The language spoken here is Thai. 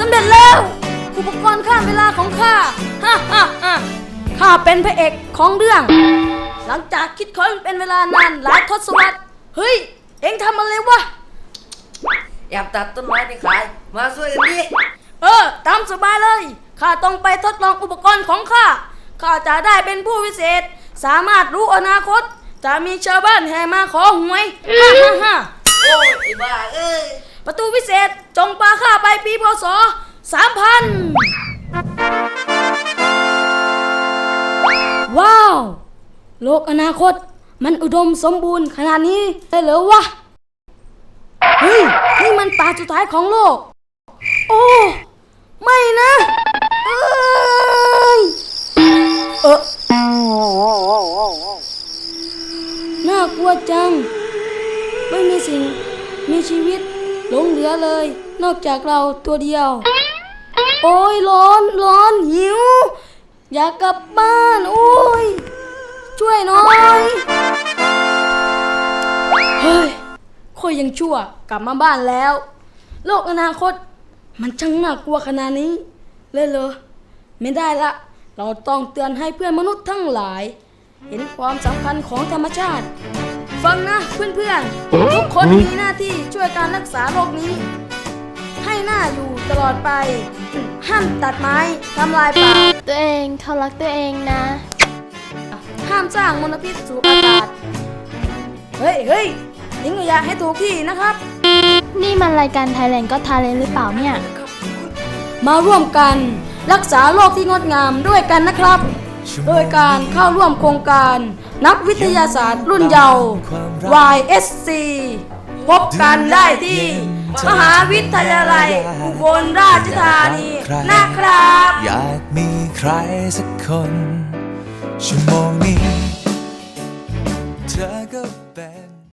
อุปกรณ์ข้ามเวลาของข้าฮ่าฮ่าฮ่าข้าเป็นพระเอกของเรื่อง หลังจากคิดค้นเป็นเวลานานหลายทศวรรษเฮ้ย เอ็งทำอะไรวะแอบตัดต้นไม้ไปขายมาช่วยกันดิเออ ตามสบายเลยข้าต้องไปทดลองอุปกรณ์ของข้าข้าจะได้เป็นผู้วิเศษ สามารถรู้อนาคต จะมีชาวบ้านแห่มาขอหวยฮ่าฮ่าฮ่า โอ้ย ไอ้บ้า เอ้ย ประตูวิเศษจงปาข้าไปีพศสามพันว้าว โลกอนาคตมันอุดมสมบูรณ์ขนาดนี้ได้เหรอวะ เฮ้ย นี่มันป่าสุดท้ายของโลก โอ้ ไม่นะเอ้ยเออน่ากลัวจัง ไม่มีสิ่งมีชีวิต หลงเหลือเลย นอกจากเราตัวเดียว โอ้ยร้อนร้อนหิว อยากกลับบ้านโอ้ย ช่วยหน่อย เฮ้ยค่อยยังชั่วกลับมาบ้านแล้ว โลกอนาคต มันช่างน่ากลัวขนาดนี้ เลยเหรอไม่ได้ละ เราต้องเตือนให้เพื่อนมนุษย์ทั้งหลาย เห็นความสำคัญของธรรมชาติ ฟังนะเพื่อนๆทุกคนมีหน้าที่ช่วยการรักษาโรคนี้ ให้หน้าอยู่ตลอดไป ห้ามตัดไม้ทำลายป่า ตัวเองเขารักตัวเองนะ ห้ามสร้างมลพิษสู่อากาศ เฮ้ยเฮ้ยทิ้งขยะให้ถูกที่นะครับ นี่มันรายการไทยแลนด์ก็ทาเลนหรือเปล่าเนี่ย มาร่วมกันรักษาโลกที่งดงามด้วยกันนะครับ โดยการเข้าร่วมโครงการนักวิทยาศาสตร์รุ่นเยาว์ YSC พบกันได้ที่ มหาวิทยาลัยอุบลราชธานีนะครับ อยากมีใครสักคนชั่วโมงนี้ เธอก็เป็น